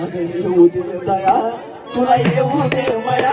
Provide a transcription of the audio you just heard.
अगर ये उदय दया तुला ये उदय मया